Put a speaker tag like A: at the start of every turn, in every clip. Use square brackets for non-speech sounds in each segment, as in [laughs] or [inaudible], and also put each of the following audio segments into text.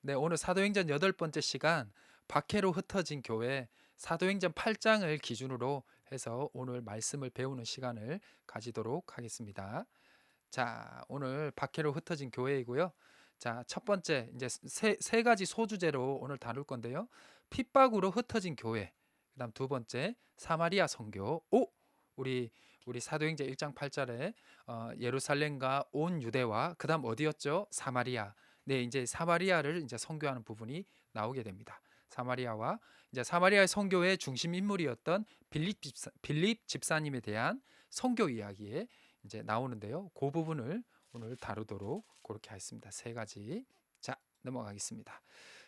A: 네, 오늘 사도행전 여덟 번째 시간 박해로 흩어진 교회 사도행전 8장을 기준으로 해서 오늘 말씀을 배우는 시간을 가지도록 하겠습니다. 자, 오늘 박해로 흩어진 교회이고요. 자, 첫 번째 이제 세, 세 가지 소주제로 오늘 다룰 건데요. 핍박으로 흩어진 교회. 그다음 두 번째 사마리아 선교. 오, 우리 우리 사도행전 1장 8절에 어, 예루살렘과 온 유대와 그다음 어디였죠? 사마리아. 네, 이제 사마리아를 이제 선교하는 부분이 나오게 됩니다. 사마리아와 이제 사마리아의 선교의 중심 인물이었던 빌립 집사, 빌립 집사님에 대한 선교 이야기에 이제 나오는데요. 그 부분을 오늘 다루도록 그렇게 하겠습니다. 세 가지. 자, 넘어가겠습니다.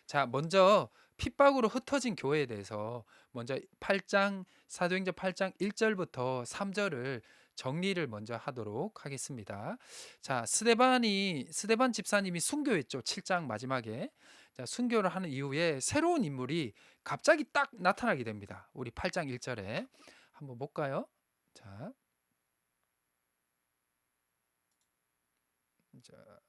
A: 자, 먼저 핍박으로 흩어진 교회에 대해서 먼저 8장 사도행전 8장 1절부터 3절을 정리를 먼저 하도록 하겠습니다. 자, 스데반이 스데반 집사님이 순교했죠. 7장 마지막에. 자, 순교를 하는 이후에 새로운 인물이 갑자기 딱 나타나게 됩니다. 우리 8장 1절에 한번 볼까요? 자. 자.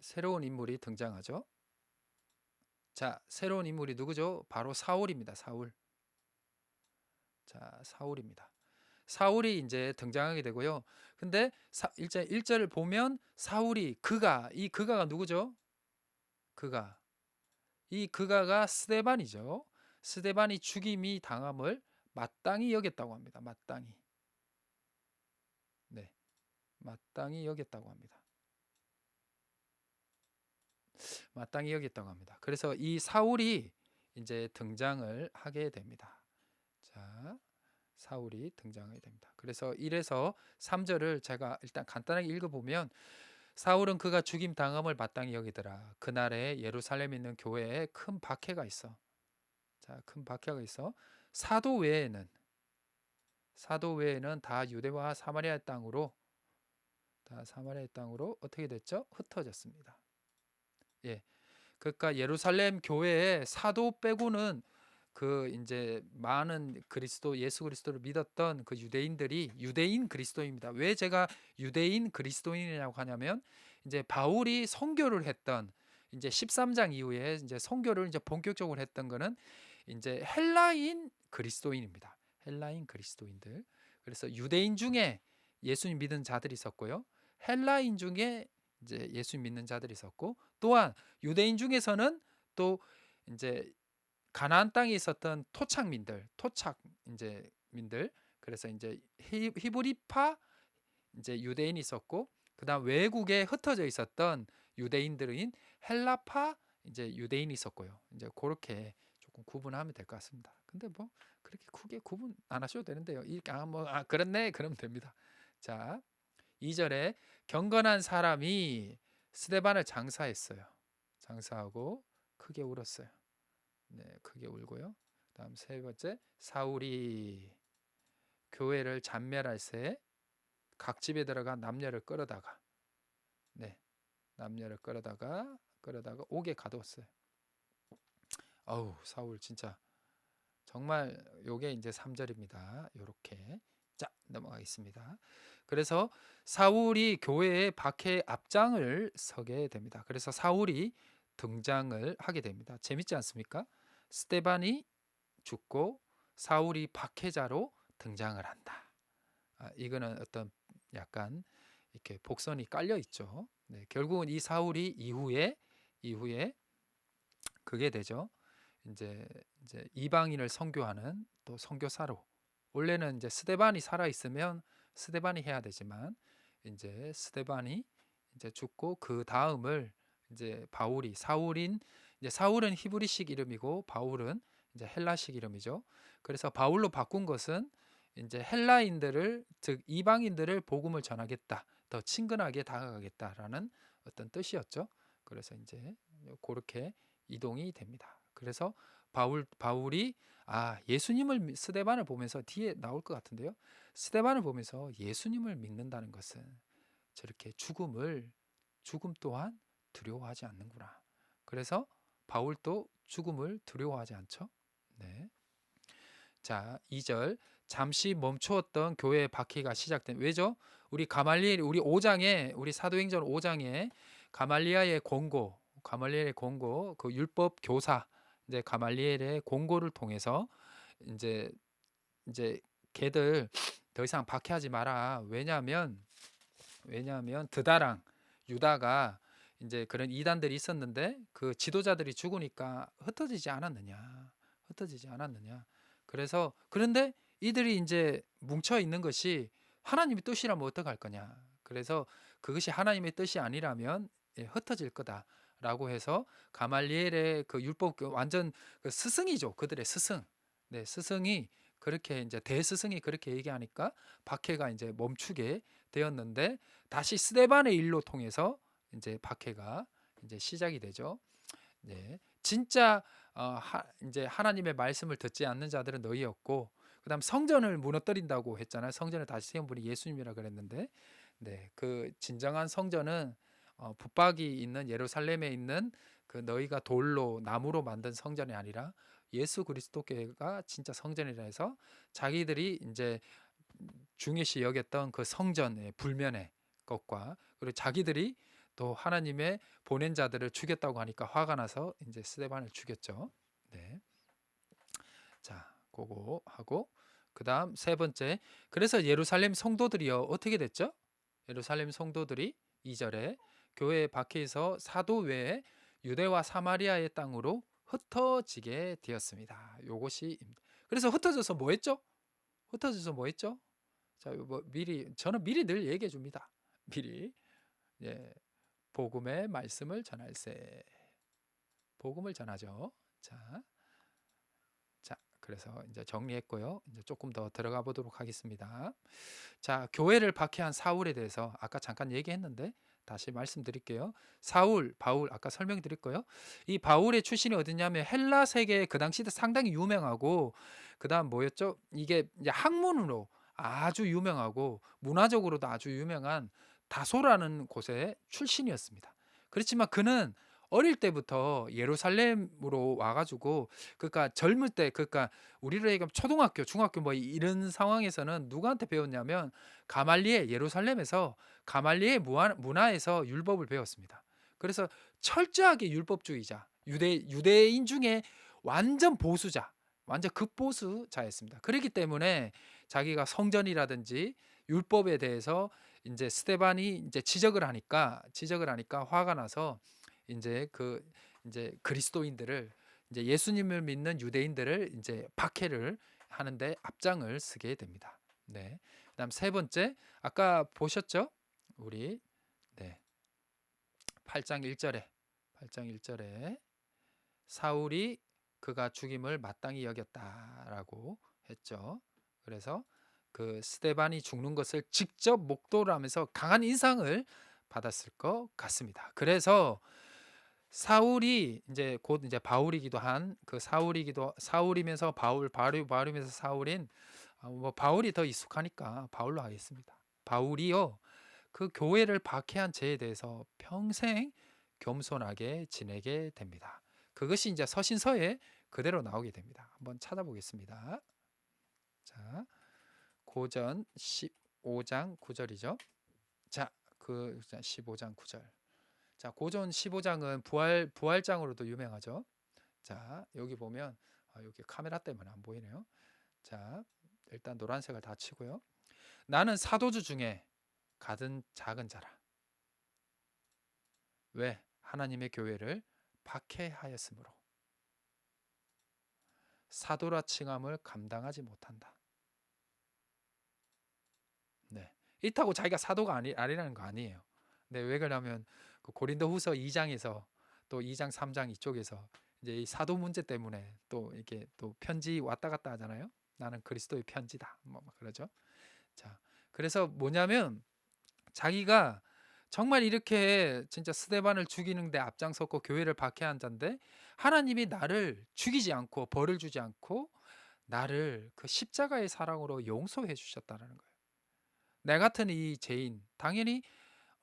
A: 새로운 인물이 등장하죠. 자, 새로운 인물이 누구죠? 바로 사울입니다. 사울. 자, 사울입니다. 사울이 이제 등장하게 되고요. 근데 사, 1절 1절을 보면 사울이 그가 이 그가가 누구죠? 그가 이 그가가 스데반이죠. 스데반이 죽임이 당함을 마땅히 여겼다고 합니다. 마땅히. 네. 마땅히 여겼다고 합니다. 마땅히 여겼다고 합니다. 그래서 이 사울이 이제 등장을 하게 됩니다. 자, 사울이 등장하게 됩니다. 그래서 이래서 3절을 제가 일단 간단하게 읽어보면 사울은 그가 죽임 당함을 마땅히 여기더라. 그날에 예루살렘에 있는 교회에 큰 박해가 있어. 자, 큰 박해가 있어. 사도 외에는 사도 외에는 다 유대와 사마리아 땅으로 다 사마리아 땅으로 어떻게 됐죠? 흩어졌습니다. 예. 그러니까 예루살렘 교회에 사도 빼고는 그 이제 많은 그리스도 예수 그리스도를 믿었던 그 유대인들이 유대인 그리스도입니다. 왜 제가 유대인 그리스도인이라고 하냐면 이제 바울이 선교를 했던 이제 13장 이후에 이제 선교를 이제 본격적으로 했던 거는 이제 헬라인 그리스도인입니다. 헬라인 그리스도인들. 그래서 유대인 중에 예수님 믿은 자들이 있었고요. 헬라인 중에 이제 예수 믿는 자들이 있었고 또한 유대인 중에서는 또 이제 가나안 땅에 있었던 토착민들, 토착 이제 민들 그래서 이제 히, 히브리파 이제 유대인이 있었고 그다음 외국에 흩어져 있었던 유대인들인 헬라파 이제 유대인이 있었고요. 이제 그렇게 조금 구분하면 될 것 같습니다. 근데 뭐 그렇게 크게 구분 안 하셔도 되는데요. 이렇게 아뭐 아, 그렇네 그러면 됩니다. 자, 2절에 경건한 사람이 스데반을 장사했어요. 장사하고 크게 울었어요. 네, 크게 울고요. 다음 세 번째 사울이 교회를 잔멸할새 각 집에 들어가 남녀를 끌어다가 네, 남녀를 끌어다가 끌어다가 옥에 가두었어요. 어우, 사울 진짜 정말 요게 이제 3절입니다. 요렇게 자, 넘어가겠습니다. 그래서 사울이 교회의 박해 앞장을 서게 됩니다. 그래서 사울이 등장을 하게 됩니다. 재밌지 않습니까? 스테반이 죽고 사울이 박해자로 등장을 한다. 아, 이거는 어떤 약간 이렇게 복선이 깔려 있죠. 네, 결국은 이 사울이 이후에 이후에 그게 되죠. 이제 이제 이방인을 선교하는 또 선교사로 원래는 이제 스데반이 살아 있으면 스데반이 해야 되지만 이제 스데반이 이제 죽고 그 다음을 이제 바울이 사울인 이제 사울은 히브리식 이름이고 바울은 이제 헬라식 이름이죠. 그래서 바울로 바꾼 것은 이제 헬라인들을 즉 이방인들을 복음을 전하겠다. 더 친근하게 다가가겠다라는 어떤 뜻이었죠. 그래서 이제 그렇게 이동이 됩니다. 그래서 바울 바울이 아 예수님을 스데반을 보면서 뒤에 나올 것 같은데요. 스데반을 보면서 예수님을 믿는다는 것은 저렇게 죽음을 죽음 또한 두려워하지 않는구나. 그래서 바울도 죽음을 두려워하지 않죠. 네. 자, 2절 잠시 멈추었던 교회의 박해가 시작된 왜죠? 우리 가말리엘 우리 5장에 우리 사도행전 5장에 가말리아의 공고, 가말리엘의 공고, 그 율법 교사 이제 가말리엘의 공고를 통해서 이제 이제 걔들 더 이상 박해하지 마라. 왜냐하면 왜냐하면 드다랑 유다가 이제 그런 이단들이 있었는데 그 지도자들이 죽으니까 흩어지지 않았느냐. 흩어지지 않았느냐. 그래서 그런데 이들이 이제 뭉쳐 있는 것이 하나님의 뜻이라면 어떡할 거냐. 그래서 그것이 하나님의 뜻이 아니라면 예, 흩어질 거다 라고 해서 가말리엘의 그 율법 그 완전 그 스승이죠. 그들의 스승. 네, 스승이 그렇게 이제 대스승이 그렇게 얘기하니까 박해가 이제 멈추게 되었는데 다시 스데반의 일로 통해서 이제 박해가 이제 시작이 되죠. 네. 진짜 어, 하, 이제 하나님의 말씀을 듣지 않는 자들은 너희였고 그다음 성전을 무너뜨린다고 했잖아요. 성전을 다시 세운 분이 예수님이라 그랬는데 네. 그 진정한 성전은 어, 붙박이 있는 예루살렘에 있는 그 너희가 돌로 나무로 만든 성전이 아니라 예수 그리스도께가 진짜 성전이라 해서 자기들이 이제 중요시 여겼던 그 성전의 불면의 것과 그리고 자기들이 또 하나님의 보낸 자들을 죽였다고 하니까 화가 나서 이제 스데반을 죽였죠. 네. 자, 그거 하고 그다음 세 번째. 그래서 예루살렘 성도들이요 어떻게 됐죠? 예루살렘 성도들이 2절에 교회에 박해서 사도 외에 유대와 사마리아의 땅으로 흩어지게 되었습니다. 요것이 그래서 흩어져서 뭐 했죠? 흩어져서 뭐 했죠? 자, 뭐 미리 저는 미리 늘 얘기해 줍니다. [laughs] 미리 예, 복음의 말씀을 전할세. 복음을 전하죠. 자, 자, 그래서 이제 정리했고요. 이제 조금 더 들어가 보도록 하겠습니다. 자, 교회를 박해한 사울에 대해서 아까 잠깐 얘기했는데 다시 말씀드릴게요. 사울, 바울 아까 설명드렸고요. 이 바울의 출신이 어디냐면 헬라 세계 그 당시도 상당히 유명하고 그다음 뭐였죠? 이게 학문으로 아주 유명하고 문화적으로도 아주 유명한 다소라는 곳의 출신이었습니다. 그렇지만 그는 어릴 때부터 예루살렘으로 와가지고 그러니까 젊을 때 그러니까 우리로 얘기하면 초등학교, 중학교 뭐 이런 상황에서는 누구한테 배웠냐면 가말리에 예루살렘에서 가말리의 문화에서 율법을 배웠습니다. 그래서 철저하게 율법주의자, 유대 유대인 중에 완전 보수자, 완전 극보수자였습니다. 그렇기 때문에 자기가 성전이라든지 율법에 대해서 이제 스테반이 이제 지적을 하니까 지적을 하니까 화가 나서 이제 그 이제 그리스도인들을 이제 예수님을 믿는 유대인들을 이제 박해를 하는데 앞장을 쓰게 됩니다. 네. 그다음 세 번째 아까 보셨죠? 우리 네. 8장 1절에 8장 1절에 사울이 그가 죽임을 마땅히 여겼다라고 했죠. 그래서 그 스테반이 죽는 것을 직접 목도를 하면서 강한 인상을 받았을 것 같습니다. 그래서 사울이 이제 곧 이제 바울이기도 한 그 사울이기도 사울이면서 바울 바울 바울이면서 사울인 어, 뭐 바울이 더 익숙하니까 바울로 하겠습니다. 바울이요 그 교회를 박해한 죄에 대해서 평생 겸손하게 지내게 됩니다. 그것이 이제 서신서에 그대로 나오게 됩니다. 한번 찾아보겠습니다. 자, 고전 15장 9절이죠. 자, 그 15장 9절. 자, 고전 15장은 부활 부활장으로도 유명하죠. 자, 여기 보면 아, 여기 카메라 때문에 안 보이네요. 자, 일단 노란색을 다 치고요. 나는 사도주 중에 가든 작은 자라. 왜? 하나님의 교회를 박해하였으므로 사도라 칭함을 감당하지 못한다. 네. 이타고 자기가 사도가 아니, 아니라는 거 아니에요. 네, 왜 그러냐면 그 고린도후서 2장에서 또 2장 3장 이쪽에서 이제 이 사도 문제 때문에 또 이렇게 또 편지 왔다 갔다 하잖아요. 나는 그리스도의 편지다. 뭐 그러죠. 자, 그래서 뭐냐면 자기가 정말 이렇게 진짜 스데반을 죽이는데 앞장섰고 교회를 박해한 자인데 하나님이 나를 죽이지 않고 벌을 주지 않고 나를 그 십자가의 사랑으로 용서해 주셨다는 거예요. 내 같은 이 죄인 당연히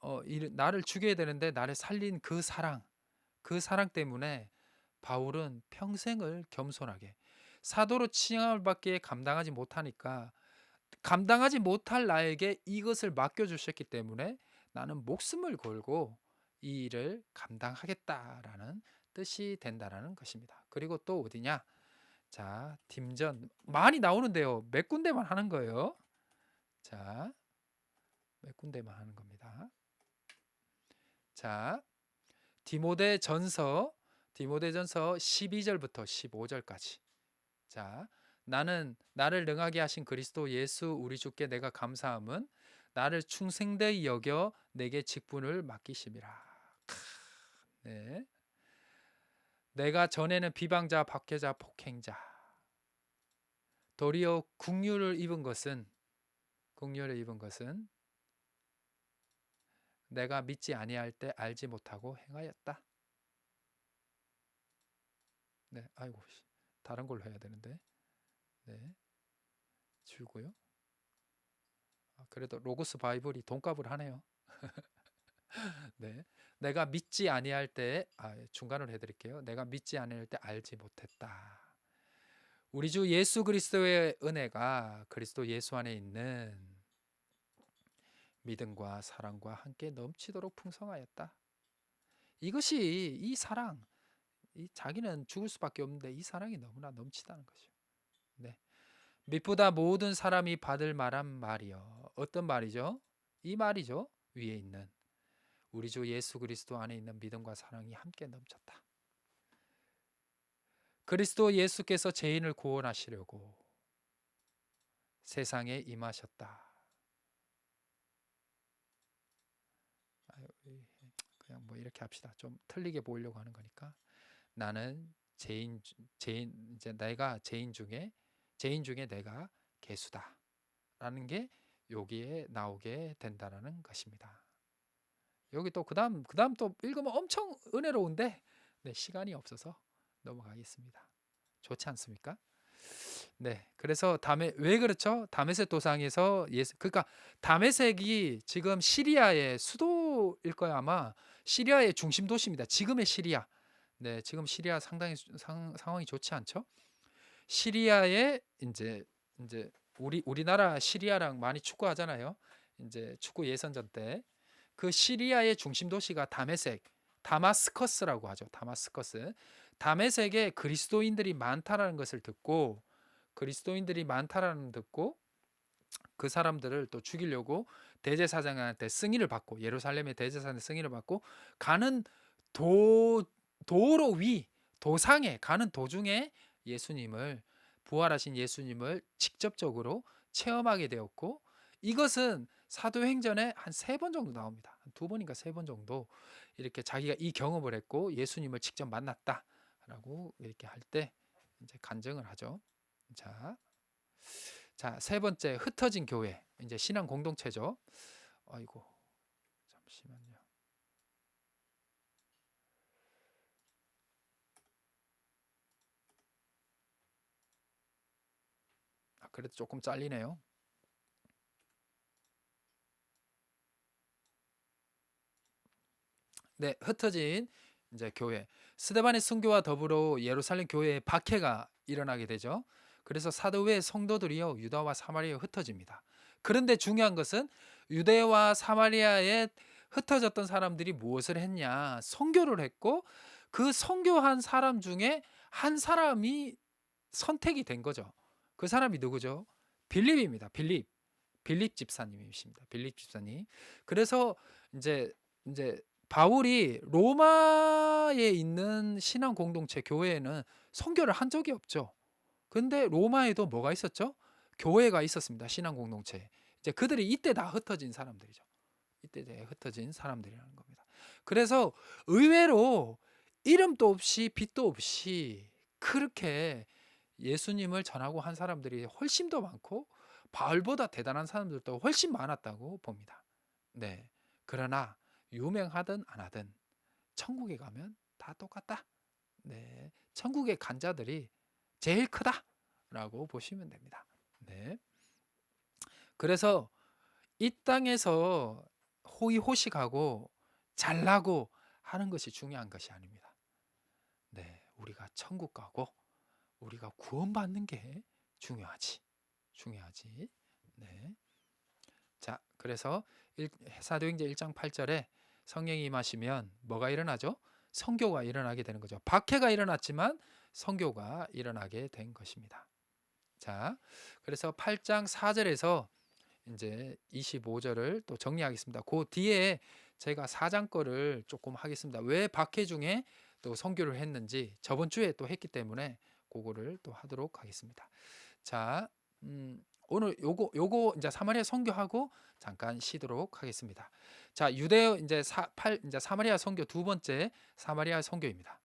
A: 어, 이, 나를 죽여야 되는데 나를 살린 그 사랑, 그 사랑 때문에 바울은 평생을 겸손하게 사도로 칭함을 받기에 감당하지 못하니까 감당하지 못할 나에게 이것을 맡겨 주셨기 때문에 나는 목숨을 걸고 이 일을 감당하겠다라는 뜻이 된다라는 것입니다. 그리고 또 어디냐? 자, 팀전 많이 나오는데요. 몇 군데만 하는 거예요. 자, 몇 군데만 하는 겁니다. 자, 디모데 전서 디모데 전서 12절부터 15절까지. 자, 나는 나를 능하게 하신 그리스도 예수 우리 주께 내가 감사함은 나를 충성되이 여겨 내게 직분을 맡기심이라. 크, 네. 내가 전에는 비방자, 박해자, 폭행자. 도리어 국류를 입은 것은 국류를 입은 것은 내가 믿지 아니할 때 알지 못하고 행하였다. 네, 아이고 씨, 다른 걸로 해야 되는데. 네. 지우고요. 아, 그래도 로고스 바이블이 돈값을 하네요. [laughs] 네. 내가 믿지 아니할 때 아, 중간을 해 드릴게요. 내가 믿지 아니할 때 알지 못했다. 우리 주 예수 그리스도의 은혜가 그리스도 예수 안에 있는 믿음과 사랑과 함께 넘치도록 풍성하였다. 이것이 이 사랑, 이 자기는 죽을 수밖에 없는데 이 사랑이 너무나 넘치다는 거죠. 네. 믿보다 모든 사람이 받을 말한 말이요. 어떤 말이죠? 이 말이죠. 위에 있는 우리 주 예수 그리스도 안에 있는 믿음과 사랑이 함께 넘쳤다. 그리스도 예수께서 죄인을 구원하시려고 세상에 임하셨다. 그냥 뭐 이렇게 합시다. 좀 틀리게 보이려고 하는 거니까 나는 죄인 죄인 이제 내가 죄인 중에 죄인 중에 내가 개수다라는 게 여기에 나오게 된다라는 것입니다. 여기 또 그다음 그다음 또 읽으면 엄청 은혜로운데 네, 시간이 없어서 넘어가겠습니다. 좋지 않습니까? 네, 그래서 담에 왜 그렇죠? 다메섹 도상에서 예수 그러니까 다메섹이 지금 시리아의 수도 일 거야 아마 시리아의 중심 도시입니다. 지금의 시리아. 네, 지금 시리아 상당히 상, 상황이 좋지 않죠? 시리아의 이제 이제 우리 우리나라 시리아랑 많이 축구하잖아요. 이제 축구 예선전 때 그 시리아의 중심 도시가 다메섹, 다마스커스라고 하죠. 다마스커스. 다메섹에 그리스도인들이 많다라는 것을 듣고 그리스도인들이 많다라는 듣고 그 사람들을 또 죽이려고 대제사장한테 승인을 받고 예루살렘의 대제사장한테 승인을 받고 가는 도 도로 위 도상에 가는 도중에 예수님을 부활하신 예수님을 직접적으로 체험하게 되었고 이것은 사도행전에 한 세 번 정도 나옵니다. 두 번인가 세 번 정도 이렇게 자기가 이 경험을 했고 예수님을 직접 만났다라고 이렇게 할 때 이제 간증을 하죠. 자, 자 세 번째 흩어진 교회 이제 신앙 공동체죠. 아이고 잠시만요. 아, 그래도 조금 잘리네요. 네, 흩어진 이제 교회 스데반의 순교와 더불어 예루살렘 교회에 박해가 일어나게 되죠. 그래서 사도의 성도들이요 유다와 사마리아에 흩어집니다. 그런데 중요한 것은 유대와 사마리아에 흩어졌던 사람들이 무엇을 했냐? 선교를 했고 그 선교한 사람 중에 한 사람이 선택이 된 거죠. 그 사람이 누구죠? 빌립입니다. 빌립. 빌립 집사님이십니다. 빌립 집사님. 그래서 이제 이제 바울이 로마에 있는 신앙 공동체 교회에는 선교를 한 적이 없죠. 근데 로마에도 뭐가 있었죠? 교회가 있었습니다. 신앙 공동체. 이제 그들이 이때 다 흩어진 사람들이죠. 이때 이제 흩어진 사람들이라는 겁니다. 그래서 의외로 이름도 없이 빛도 없이 그렇게 예수님을 전하고 한 사람들이 훨씬 더 많고 바울보다 대단한 사람들도 훨씬 많았다고 봅니다. 네. 그러나 유명하든 안 하든 천국에 가면 다 똑같다. 네. 천국의 간자들이 제일 크다라고 보시면 됩니다. 네. 그래서 이 땅에서 호의호식하고 잘나고 하는 것이 중요한 것이 아닙니다. 네, 우리가 천국 가고 우리가 구원받는 게 중요하지. 중요하지. 네. 자, 그래서 일- 사도행전 1장 8절에 성령이 임하시면 뭐가 일어나죠? 성교가 일어나게 되는 거죠. 박해가 일어났지만 성교가 일어나게 된 것입니다. 자, 그래서 8장 4절에서 이제 25절을 또 정리하겠습니다. 그 뒤에 제가 4장 거를 조금 하겠습니다. 왜 박해 중에 또 선교를 했는지 저번 주에 또 했기 때문에 그거를 또 하도록 하겠습니다. 자, 음, 오늘 요거 요거 이제 사마리아 선교하고 잠깐 쉬도록 하겠습니다. 자, 유대 이제 사, 팔 이제 사마리아 선교 두 번째 사마리아 선교입니다.